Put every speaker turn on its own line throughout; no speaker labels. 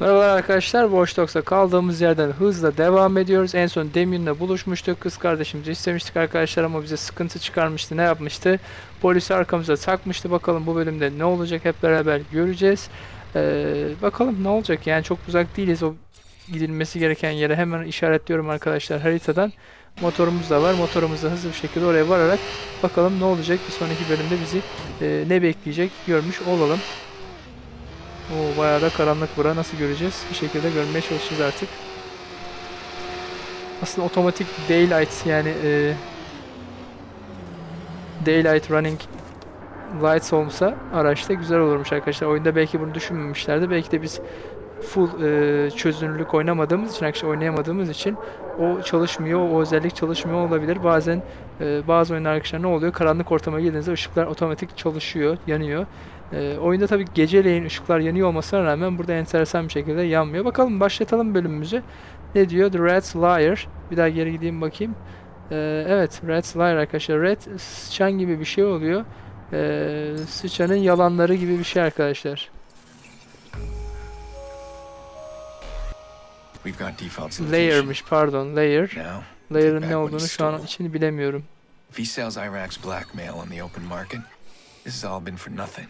Merhabalar arkadaşlar. Watch Dogs'a kaldığımız yerden hızla devam ediyoruz. En son Damien'le buluşmuştuk. Kız kardeşimizi istemiştik arkadaşlar ama bize sıkıntı çıkarmıştı. Ne yapmıştı? Polisi arkamıza takmıştı. Bakalım bu bölümde ne olacak hep beraber göreceğiz. Ee, bakalım ne olacak yani çok uzak değiliz o gidilmesi gereken yere hemen işaretliyorum arkadaşlar haritadan. Motorumuz da var. Motorumuzla hızlı bir şekilde oraya vararak bakalım ne olacak. Bir sonraki bölümde bizi e, ne bekleyecek görmüş olalım. Oo bayağı da karanlık bura. Nasıl göreceğiz? Bir şekilde görmeye çalışacağız artık. Aslında otomatik daylight yani e, daylight running lights olsa araçta güzel olurmuş arkadaşlar. Oyunda belki bunu düşünmemişlerdi. Belki de biz full e, çözünürlük oynamadığımız için, arkadaşlar oynayamadığımız için o çalışmıyor, o özellik çalışmıyor olabilir. Bazen e, bazı oyunlar arkadaşlar ne oluyor? Karanlık ortama girdiğinizde ışıklar otomatik çalışıyor, yanıyor. E, oyunda tabii geceleyin ışıklar yanıyor olmasına rağmen burada enteresan bir şekilde yanmıyor. Bakalım başlatalım bölümümüzü. Ne diyor? The Red's Liar. Bir daha geri gideyim bakayım. E, evet, Red's Liar arkadaşlar. Red sıçan gibi bir şey oluyor. E, sıçanın yalanları gibi bir şey arkadaşlar.
We've got.
Layer'mış pardon, layer.
Now,
Layer'ın ne olduğunu şu an için bilemiyorum.
if he sells Iraq's blackmail on the open market, this has all been for nothing.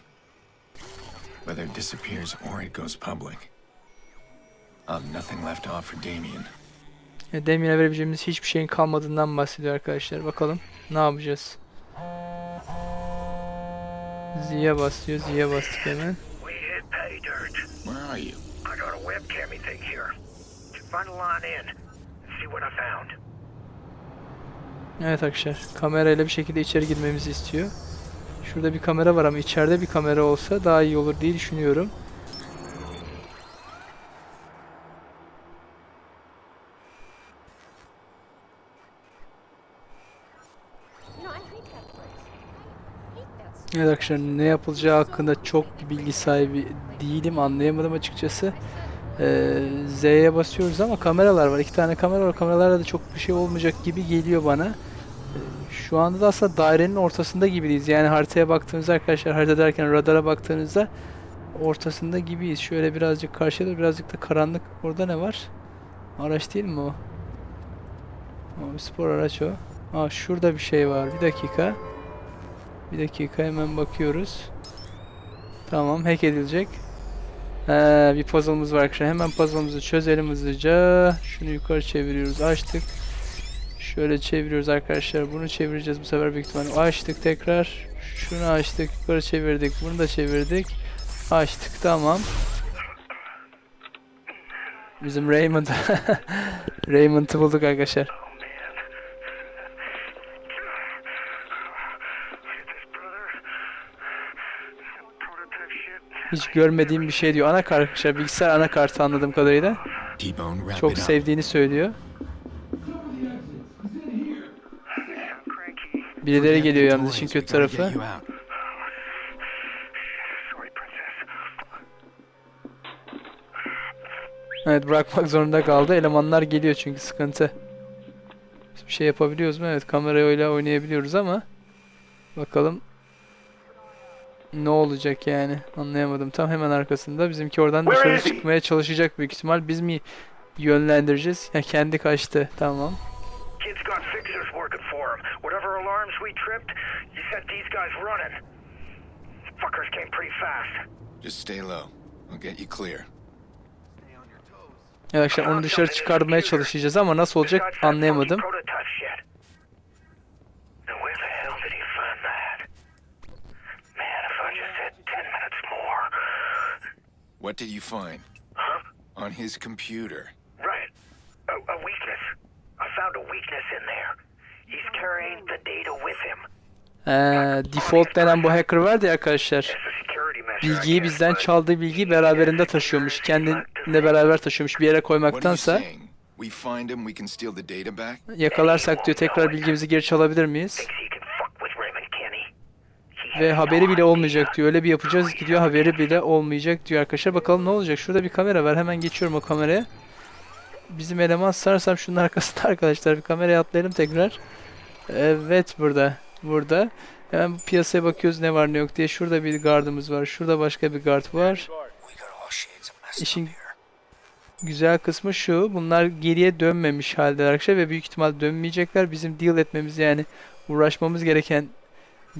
Whether it disappears or it goes public, have nothing left to offer Damien.
E, Damien'e verebileceğimiz hiçbir şeyin kalmadığından bahsediyor arkadaşlar. Bakalım ne yapacağız. Z'ye basıyor. Z'ye bastık hemen.
Where are you?
I got a webcammy thing here. A line in see what I found.
Evet arkadaşlar. Kamerayla bir şekilde içeri girmemizi istiyor. Şurada bir kamera var ama içeride bir kamera olsa daha iyi olur diye düşünüyorum. Evet arkadaşlar ne yapılacağı hakkında çok bilgi sahibi değilim. Anlayamadım açıkçası. Ee, Z'ye basıyoruz ama kameralar var. İki tane kamera var. Kameralarda da çok bir şey olmayacak gibi geliyor bana. Ee, Şu anda da aslında dairenin ortasında gibiyiz. Yani haritaya baktığınızda arkadaşlar harita derken radara baktığınızda ortasında gibiyiz. Şöyle birazcık karşıya da birazcık da karanlık. Orada ne var? Araç değil mi o? O spor araç o. Aa şurada bir şey var. Bir dakika. Bir dakika hemen bakıyoruz. Tamam hack edilecek. Ee, bir puzzle'ımız var arkadaşlar. Hemen puzzle'ımızı çözelim hızlıca. Şunu yukarı çeviriyoruz. Açtık. Şöyle çeviriyoruz arkadaşlar. Bunu çevireceğiz bu sefer büyük ihtimalle. Açtık tekrar. Şunu açtık. Yukarı çevirdik. Bunu da çevirdik. Açtık. Tamam. Bizim Raymond. Raymond'ı bulduk arkadaşlar. Hiç görmediğim bir şey diyor. Anakart arkadaşlar. Bilgisayar anakartı anladığım kadarıyla. Çok sevdiğini söylüyor. Birileri geliyor yalnız işin kötü tarafı. Evet bırakmak zorunda kaldı. Elemanlar geliyor çünkü sıkıntı. Biz bir şey yapabiliyoruz mu? Evet kamerayla oynayabiliyoruz ama bakalım ne olacak yani anlayamadım. Tam hemen arkasında bizimki oradan dışarı çıkmaya çalışacak büyük ihtimal. Biz mi yönlendireceğiz? Ya kendi kaçtı. Tamam.
Kid's got fixers working for him. Whatever alarms we tripped, you set these guys running. Fuckers came pretty fast.
Just stay low. I'll get you clear.
Evet arkadaşlar onu dışarı çıkarmaya çalışacağız ama nasıl olacak anlayamadım.
funky prototype shit. Now where the hell did he find that? Man, if I just had ten minutes more.
What did you find?
Huh?
On his computer.
Right. A, a weakness. I found a weakness in there. He's carrying the data with him.
Ee, default denen bu hacker vardı ya arkadaşlar. Bilgiyi bizden çaldığı bilgiyi beraberinde taşıyormuş. Kendinle beraber taşıyormuş bir yere koymaktansa. Yakalarsak diyor tekrar bilgimizi geri çalabilir miyiz?
thinks he can fuck with Raymond Kenny. He
Ve haberi bile olmayacak diyor. Öyle bir yapacağız ki diyor haberi bile olmayacak diyor arkadaşlar. Bakalım ne olacak. Şurada bir kamera var. Hemen geçiyorum o kameraya. Bizim eleman sanırsam şunun arkasında arkadaşlar. Bir kameraya atlayalım tekrar. Evet burada. Burada. Hemen piyasaya bakıyoruz ne var ne yok diye. Şurada bir gardımız var. Şurada başka bir gard var. İşin güzel kısmı şu. Bunlar geriye dönmemiş halde arkadaşlar ve büyük ihtimal dönmeyecekler. Bizim deal etmemiz yani uğraşmamız gereken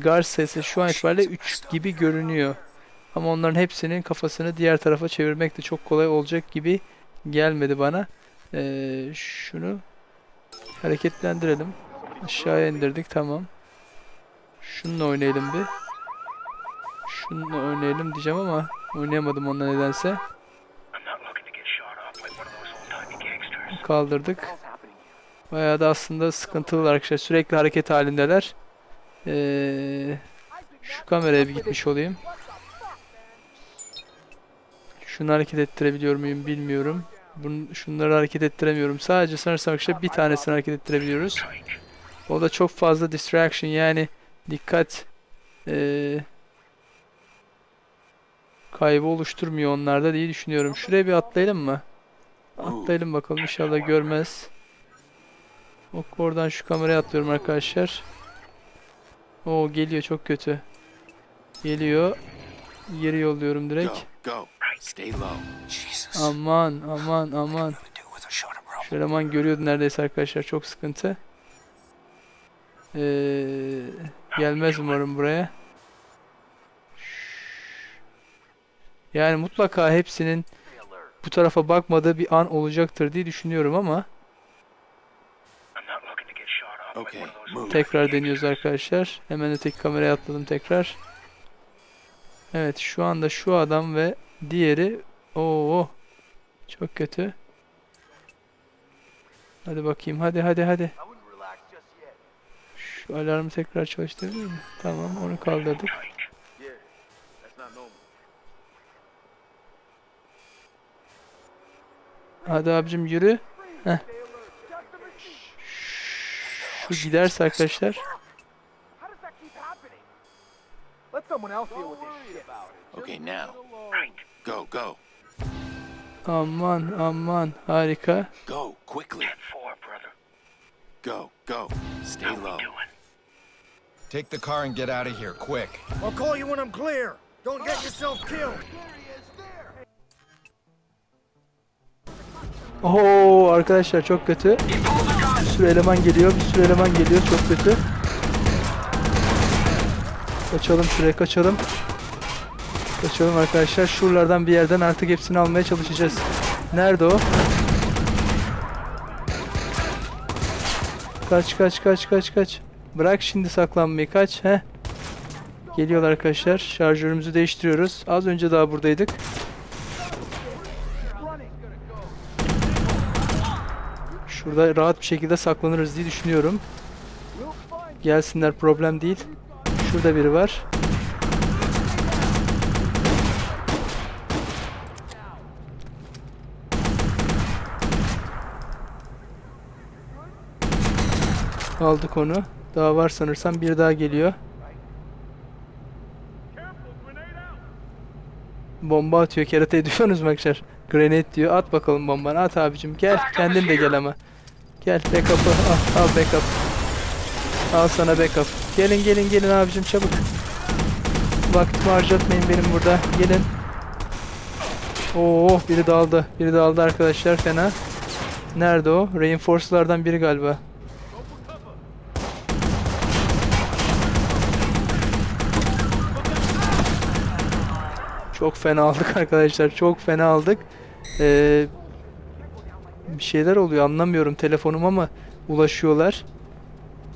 guard sayısı şu an itibariyle 3 gibi görünüyor. Ama onların hepsinin kafasını diğer tarafa çevirmek de çok kolay olacak gibi gelmedi bana. Ee, şunu hareketlendirelim. Aşağıya indirdik tamam. Şununla oynayalım bir. Şununla oynayalım diyeceğim ama oynayamadım onunla nedense. Kaldırdık. Bayağı da aslında sıkıntılı arkadaşlar. Sürekli hareket halindeler. Ee, şu kameraya bir gitmiş olayım. Şunu hareket ettirebiliyor muyum bilmiyorum. Bunu, şunları hareket ettiremiyorum. Sadece sanırsam arkadaşlar bir tanesini hareket ettirebiliyoruz. O da çok fazla distraction yani dikkat ee, kaybı oluşturmuyor onlarda diye düşünüyorum. Şuraya bir atlayalım mı? Atlayalım bakalım inşallah görmez. Ok oradan şu kameraya atlıyorum arkadaşlar. Oo geliyor çok kötü. Geliyor. Geri yolluyorum direkt. Aman aman aman. eleman görüyordu neredeyse arkadaşlar. Çok sıkıntı. Ee, gelmez umarım buraya. Yani mutlaka hepsinin bu tarafa bakmadığı bir an olacaktır diye düşünüyorum ama tekrar deniyoruz arkadaşlar. Hemen öteki kameraya atladım tekrar. Evet şu anda şu adam ve diğeri Oo çok kötü. Hadi bakayım hadi hadi hadi. Şu alarmı tekrar çalıştırabilir miyim? Tamam onu kaldırdık. Hadi abicim yürü. Heh. Şu giderse arkadaşlar.
How does that keep happening? Let someone else deal with this shit.
Okay, now. Go, go.
Aman aman harika.
Go, quickly. Go, go. Stay low.
Take the car and get out of here, quick.
I'll call you when I'm clear. Don't get yourself killed.
Oo arkadaşlar çok kötü. Bir sürü eleman geliyor. Bir sürü eleman geliyor. Çok kötü. Kaçalım şuraya kaçalım. Kaçalım arkadaşlar. Şuralardan bir yerden artık hepsini almaya çalışacağız. Nerede o? Kaç kaç kaç kaç kaç. Bırak şimdi saklanmayı kaç. He. Geliyorlar arkadaşlar. Şarjörümüzü değiştiriyoruz. Az önce daha buradaydık. Şurada rahat bir şekilde saklanırız diye düşünüyorum. Gelsinler problem değil. Şurada biri var. Aldık onu. Daha var sanırsam bir daha geliyor. Bomba atıyor. Kerate ediyorsunuz mu arkadaşlar? Grenade diyor. At bakalım bombanı. At abicim. Gel. Kendin de gel ama. Gel backup'ı al. Al backup. Al sana backup. Gelin gelin gelin abicim çabuk. Vaktimi harcatmayın benim burada. Gelin. Oo biri daldı. Biri daldı arkadaşlar fena. Nerede o? Reinforce'lardan biri galiba. Çok fena aldık arkadaşlar. Çok fena aldık. Ee, bir şeyler oluyor anlamıyorum telefonum ama ulaşıyorlar.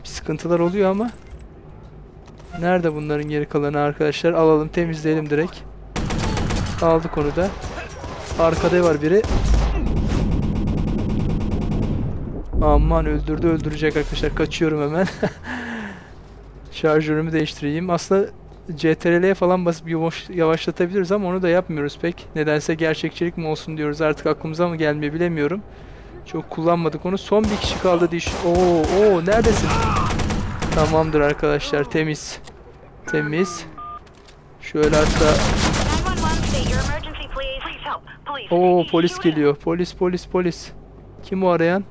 Bir sıkıntılar oluyor ama. Nerede bunların geri kalanı arkadaşlar? Alalım temizleyelim direkt. Aldık onu da. Arkada var biri. Aman öldürdü öldürecek arkadaşlar. Kaçıyorum hemen. Şarjörümü değiştireyim. Aslında CTRL'ye falan basıp yavaş, yavaşlatabiliriz ama onu da yapmıyoruz pek. Nedense gerçekçilik mi olsun diyoruz artık aklımıza mı gelmiyor bilemiyorum. Çok kullanmadık onu. Son bir kişi kaldı diş. Oo, oo neredesin? Tamamdır arkadaşlar temiz. Temiz. Şöyle hatta
911 state your emergency, please. Please help. Police.
Oo polis geliyor. Polis polis polis. Kim o arayan?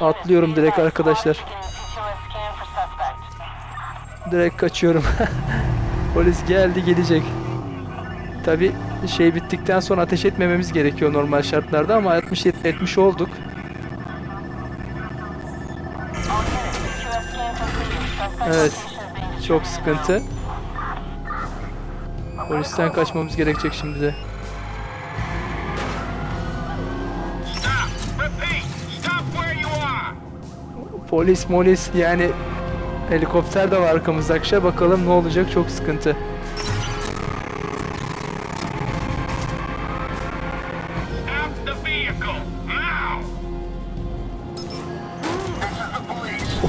Atlıyorum direkt arkadaşlar. Direkt kaçıyorum. polis geldi gelecek. Tabi şey bittikten sonra ateş etmememiz gerekiyor normal şartlarda ama 60 etmiş olduk. Evet. Çok sıkıntı. Polisten kaçmamız gerekecek şimdi de. Polis molis yani helikopter de var arkamızda akşam bakalım ne olacak çok sıkıntı.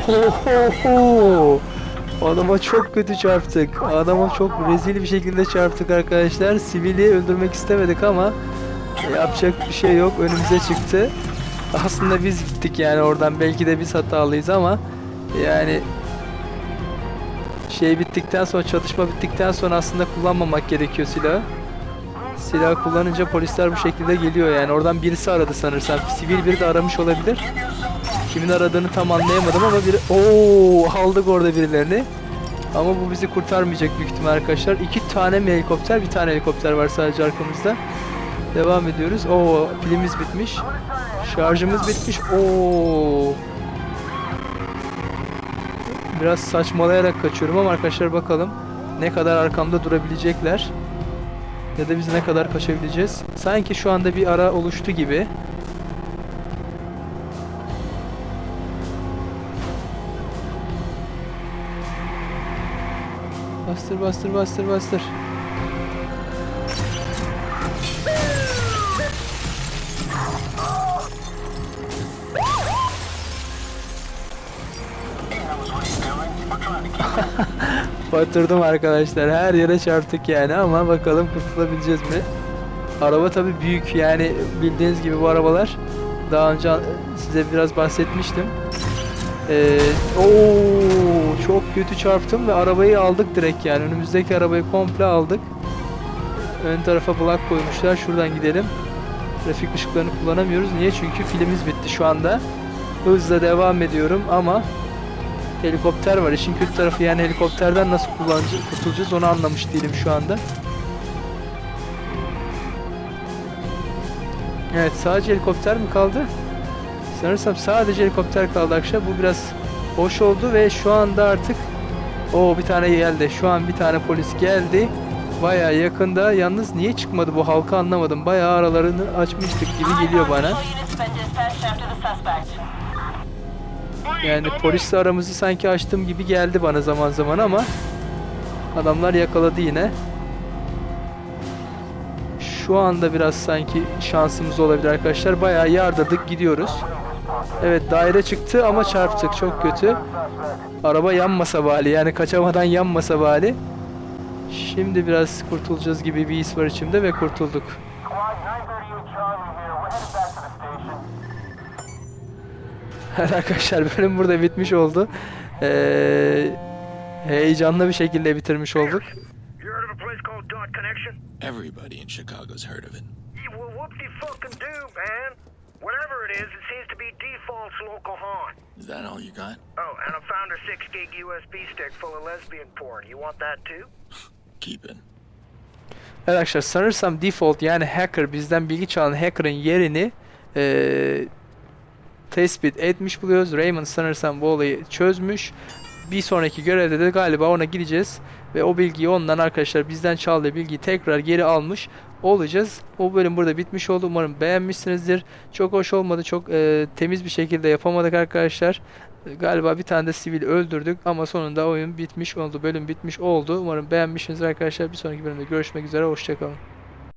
Ohoho! Adama çok kötü çarptık. Adama çok rezil bir şekilde çarptık arkadaşlar. Sivili öldürmek istemedik ama yapacak bir şey yok. Önümüze çıktı. Aslında biz gittik yani oradan. Belki de biz hatalıyız ama yani şey bittikten sonra çatışma bittikten sonra aslında kullanmamak gerekiyor silahı. Silah kullanınca polisler bu şekilde geliyor yani. Oradan birisi aradı sanırsam. Sivil biri de aramış olabilir. Kimin aradığını tam anlayamadım ama biri... Oo aldık orada birilerini. Ama bu bizi kurtarmayacak büyük ihtimal arkadaşlar. İki tane mi helikopter? Bir tane helikopter var sadece arkamızda. Devam ediyoruz. Oo pilimiz bitmiş. Şarjımız bitmiş. Oo. Biraz saçmalayarak kaçıyorum ama arkadaşlar bakalım ne kadar arkamda durabilecekler. Ya da biz ne kadar kaçabileceğiz. Sanki şu anda bir ara oluştu gibi. Bastır bastır bastır bastır. Batırdım arkadaşlar. Her yere çarptık yani ama bakalım kurtulabileceğiz mi? Araba tabi büyük yani bildiğiniz gibi bu arabalar daha önce size biraz bahsetmiştim. Ee, oo, çok kötü çarptım ve arabayı aldık direkt yani önümüzdeki arabayı komple aldık. Ön tarafa block koymuşlar. Şuradan gidelim. Trafik ışıklarını kullanamıyoruz. Niye? Çünkü filmimiz bitti şu anda. Hızla devam ediyorum ama helikopter var. İşin kötü tarafı yani helikopterden nasıl kullanacağız, kurtulacağız onu anlamış değilim şu anda. Evet sadece helikopter mi kaldı? Sanırsam sadece helikopter kaldı akşam. Bu biraz hoş oldu ve şu anda artık o bir tane geldi. Şu an bir tane polis geldi. Bayağı yakında. Yalnız niye çıkmadı bu halka anlamadım. Bayağı aralarını açmıştık gibi geliyor bana. Yani polisle aramızı sanki açtığım gibi geldi bana zaman zaman ama adamlar yakaladı yine. Şu anda biraz sanki şansımız olabilir arkadaşlar. Bayağı yardırdık gidiyoruz. Evet daire çıktı ama çarptık çok kötü. Araba yanmasa bari yani kaçamadan yanmasa bari. Şimdi biraz kurtulacağız gibi bir his var içimde ve kurtulduk. Evet arkadaşlar bölüm burada bitmiş oldu. Ee, heyecanlı bir şekilde bitirmiş olduk.
Everybody in Chicago's heard of it.
Well, whoop-de-fucking-do, man. Whatever it is, it seems to be default's local haunt.
Is that all you got?
Oh, and I found a 6 gig USB stick full of lesbian porn. You want that too?
Keep it.
Evet arkadaşlar sanırsam default yani hacker bizden bilgi çalan hacker'ın yerini eee, tespit etmiş buluyoruz. Raymond sanırsam bu olayı çözmüş. Bir sonraki görevde de galiba ona gideceğiz ve o bilgiyi ondan arkadaşlar bizden çaldığı bilgiyi tekrar geri almış olacağız. O bölüm burada bitmiş oldu. Umarım beğenmişsinizdir. Çok hoş olmadı. Çok eee, temiz bir şekilde yapamadık arkadaşlar. E, Galiba bir tane de sivil öldürdük ama sonunda oyun bitmiş oldu. Bölüm bitmiş oldu. Umarım beğenmişsinizdir arkadaşlar. Bir sonraki bölümde görüşmek üzere. Hoşçakalın.